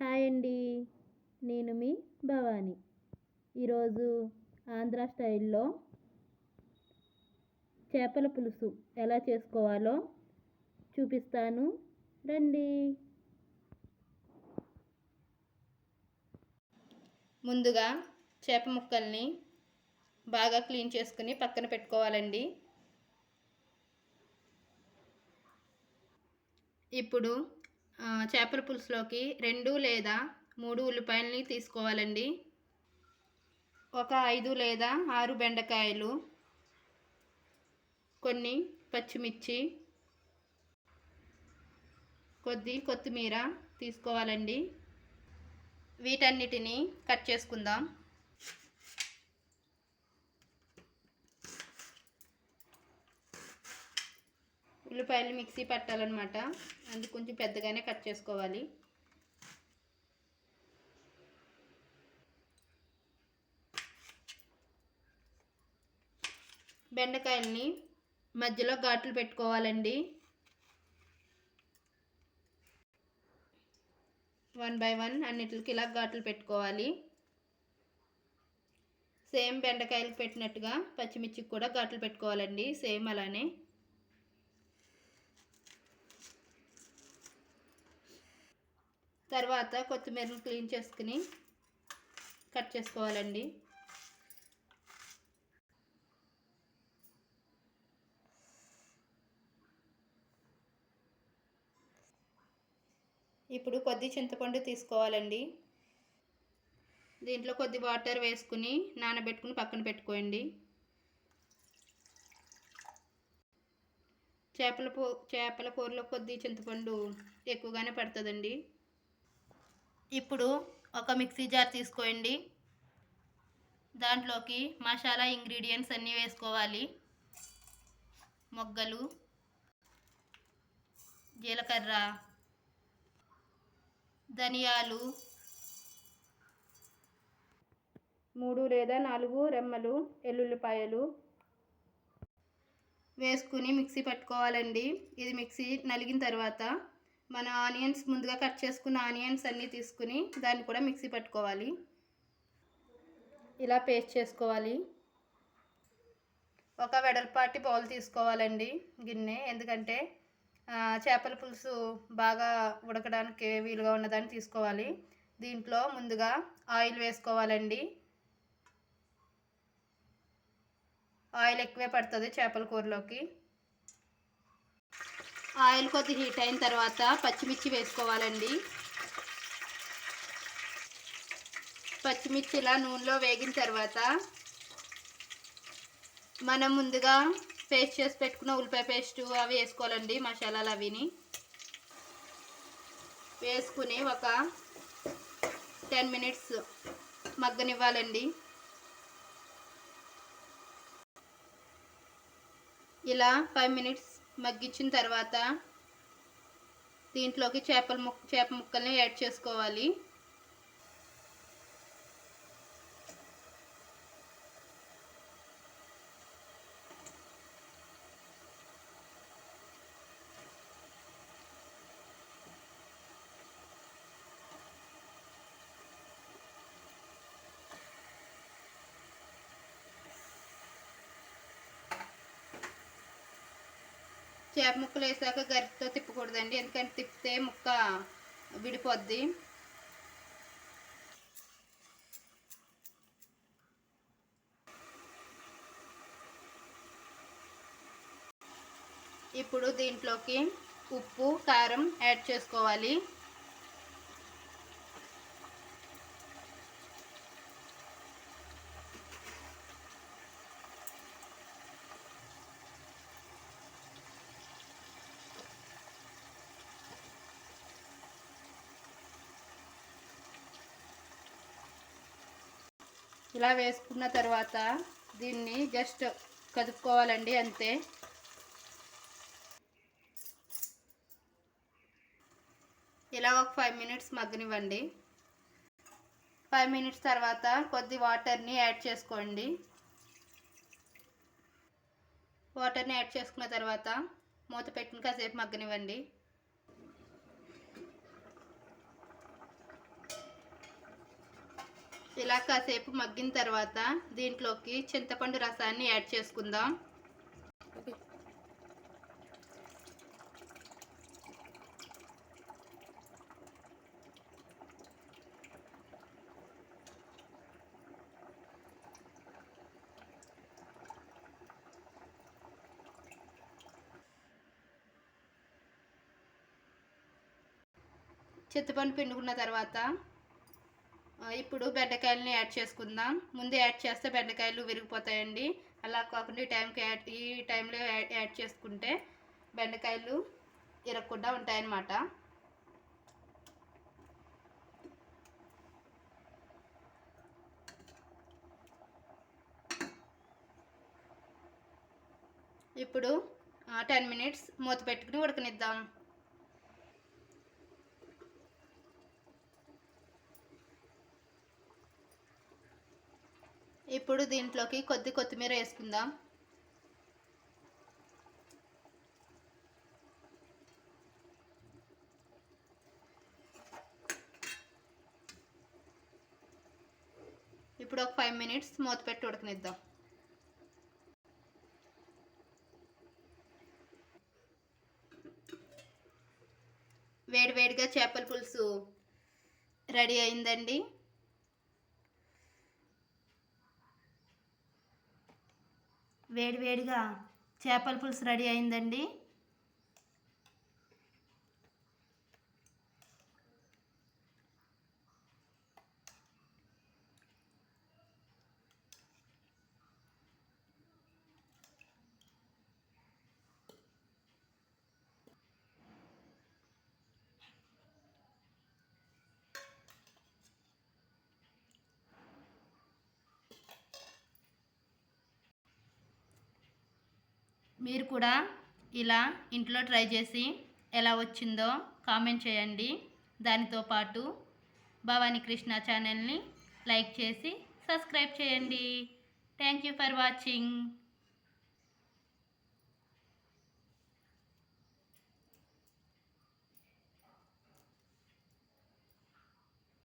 Hi అండి. నేను మీ భవాని. ఈరోజు ఆంధ్ర స్టైల్లో చేపల పులుసు ఎలా చేసుకోవాలో చూపిస్తాను. రండి. ముందుగా చేప ముక్కల్ని బాగా క్లీన్ చేసుకుని పక్కన పెట్టుకోవాలండి. ఇప్పుడు చేపల పులుసులోకి రెండు లేదా మూడు ఉల్లిపాయలని తీసుకోవాలండి. ఒక ఐదు లేదా ఆరు బెండకాయలు కొన్ని పచ్చిమిర్చి కొద్ది కొత్తిమీర తీసుకోవాలండి. వీటన్నిటిని కట్ చేసుకుందాం. ఉల్లిపాయలు మిక్సీ పట్టాలన్నమాట. అందుకు కొంచెం పెద్దగానే కట్ చేసుకోవాలి. బెండకాయల్ని మధ్యలో ఘాట్లు పెట్టుకోవాలండి. వన్ బై వన్ అన్నిటికి ఇలా ఘాట్లు పెట్టుకోవాలి. సేమ్ బెండకాయలకు పెట్టినట్టుగా పచ్చిమిర్చికి కూడా ఘాట్లు పెట్టుకోవాలండి. సేమ్ అలానే. తర్వాత కొత్తిమీరను క్లీన్ చేసుకుని కట్ చేసుకోవాలండి. ఇప్పుడు కొద్ది చింతపండు తీసుకోవాలండి. దీంట్లో కొద్ది వాటర్ వేసుకుని నానబెట్టుకుని పక్కన పెట్టుకోండి. చేపల పూ చేపల కూరలో కొద్ది చింతపండు ఎక్కువగానే పడుతుందండి. ఇప్పుడు ఒక మిక్సీ జార్ తీసుకోండి. దాంట్లోకి మసాలా ఇంగ్రీడియంట్స్ అన్నీ వేసుకోవాలి. మొగ్గలు జీలకర్ర ధనియాలు మూడు లేదా నాలుగు రెమ్మలు ఎల్లుల్లిపాయలు వేసుకుని మిక్సీ పట్టుకోవాలండి. ఇది మిక్సీ నలిగిన తర్వాత మన ఆనియన్స్ ముందుగా కట్ చేసుకున్న ఆనియన్స్ అన్నీ తీసుకుని దాన్ని కూడా మిక్సీ పట్టుకోవాలి. ఇలా పేస్ట్ చేసుకోవాలి. ఒక వెడల్పాటి బౌల్ తీసుకోవాలండి గిన్నె. ఎందుకంటే చేపల పులుసు బాగా ఉడకడానికి వీలుగా ఉన్నదాన్ని తీసుకోవాలి. దీంట్లో ముందుగా ఆయిల్ వేసుకోవాలండి. ఆయిల్ ఎక్కువే పడుతుంది చేపల కూరలోకి. ఆయిల్ కొద్ది హీట్ అయిన తర్వాత పచ్చిమిర్చి వేసుకోవాలండి. పచ్చిమిర్చి ఇలా నూనెలో వేగిన తర్వాత మనం ముందుగా పేస్ట్ చేసి పెట్టుకున్న ఉల్లిపాయ పేస్ట్ అవి వేసుకోవాలండి మసాలాలు అవిని. వేసుకుని ఒక టెన్ మినిట్స్ మగ్గనివ్వాలండి. ఇలా ఫైవ్ మినిట్స్ మగ్గించిన తర్వాత దీంట్లోకి చేపల ముక్క చేప ముక్కల్ని యాడ్ చేసుకోవాలి. చేప ముక్కలు వేసాక గరిటతో తిప్పకూడదండి. ఎందుకంటే తిప్పితే ముక్క విడిపోద్ది. ఇప్పుడు దీంట్లోకి ఉప్పు కారం యాడ్ చేసుకోవాలి. ఇలా వేసుకున్న తర్వాత దీన్ని జస్ట్ కదుపుకోవాలండి అంతే. ఇలా ఒక ఫైవ్ మినిట్స్ మగ్గనివ్వండి. ఫైవ్ మినిట్స్ తర్వాత కొద్ది వాటర్ని యాడ్ చేసుకోండి. వాటర్ని యాడ్ చేసుకున్న తర్వాత మూత పెట్టిన కాసేపు మగ్గనివ్వండి. ఇలా కాసేపు మగ్గిన తర్వాత దీంట్లోకి చింతపండు రసాన్ని యాడ్ చేసుకుందాం. చింతపండు పిండుకున్న తర్వాత ఇప్పుడు బెండకాయలని యాడ్ చేసుకుందాం. ముందు యాడ్ చేస్తే బెండకాయలు విరిగిపోతాయండి. అలా కాకుండా ఈ టైంకి యాడ్ ఈ టైంలో యాడ్ యాడ్ చేసుకుంటే బెండకాయలు ఇరగకుండా ఉంటాయన్నమాట. ఇప్పుడు టెన్ మినిట్స్ మూత పెట్టుకుని ఉడకనిద్దాం. ఇప్పుడు దీంట్లోకి కొద్ది కొత్తిమీర వేసుకుందాం. ఇప్పుడు ఒక ఫైవ్ మినిట్స్ మూత పెట్టి ఉడకనిద్దాం. వేడివేడిగా చేపల పులుసు రెడీ అయిందండి. వేడివేడిగా చేపల పులుసు రెడీ అయిందండి. మీరు కూడా ఇలా ఇంట్లో ట్రై చేసి ఎలా వచ్చిందో కామెంట్ చేయండి. దానితో పాటు భవానీ కృష్ణ ఛానల్ని లైక్ చేసి సబ్స్క్రైబ్ చేయండి. Thank you for watching.